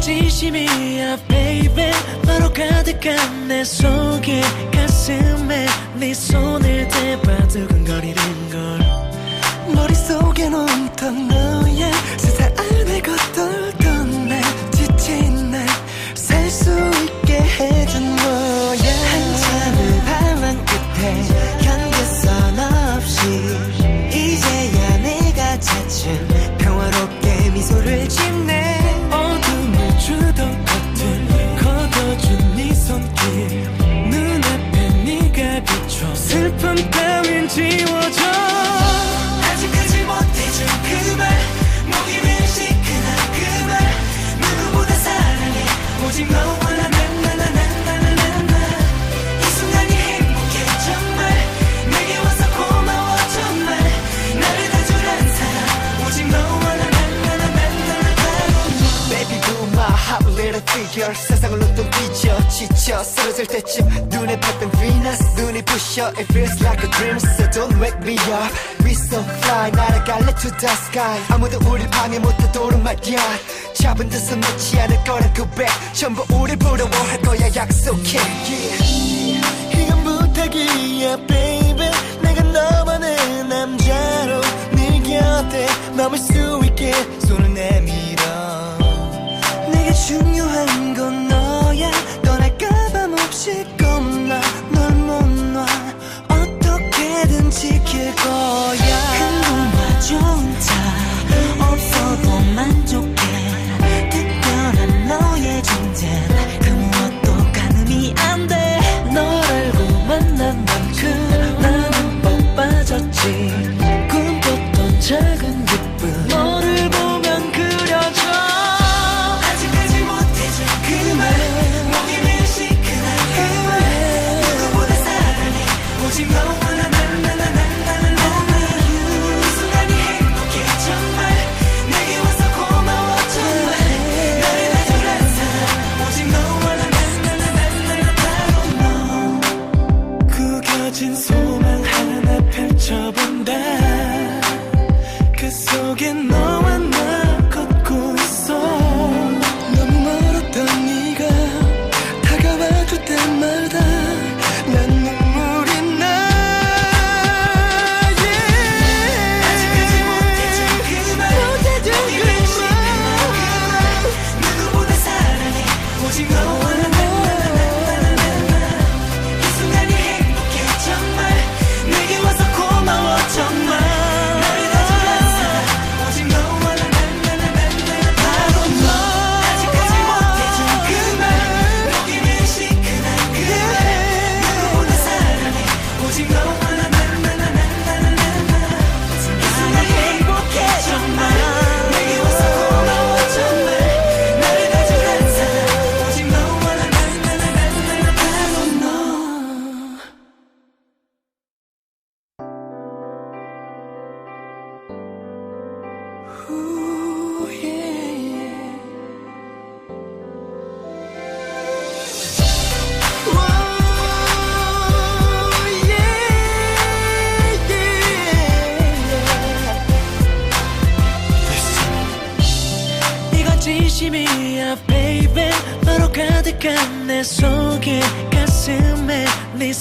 진심이야 baby. 너로 가득한 내 속에 가슴에 네 손을 대봐. 두근거리는 걸 머릿속에 온던 너의 지워져 아직까지 못해준 그말 먹이는 시큰한 그말 누구보다 사랑해 오직 너 세상을 눈 떠 뒤져 지쳐 쓰러질 때쯤 눈에 밟힌 비너스 pusher, it feels like a dream, so don't wake me up. We so fly, 날아갈래 to the sky. 아무도 우리 방해 못하도록 말이야. 잡은 듯은 놓지 않을 거란 고백. 전부 우리 부러워할 거야, 약속해. Yeah. 이건 부탁이야, baby. again 진심이야 baby. 너로 가득한 내 속에 가슴에 네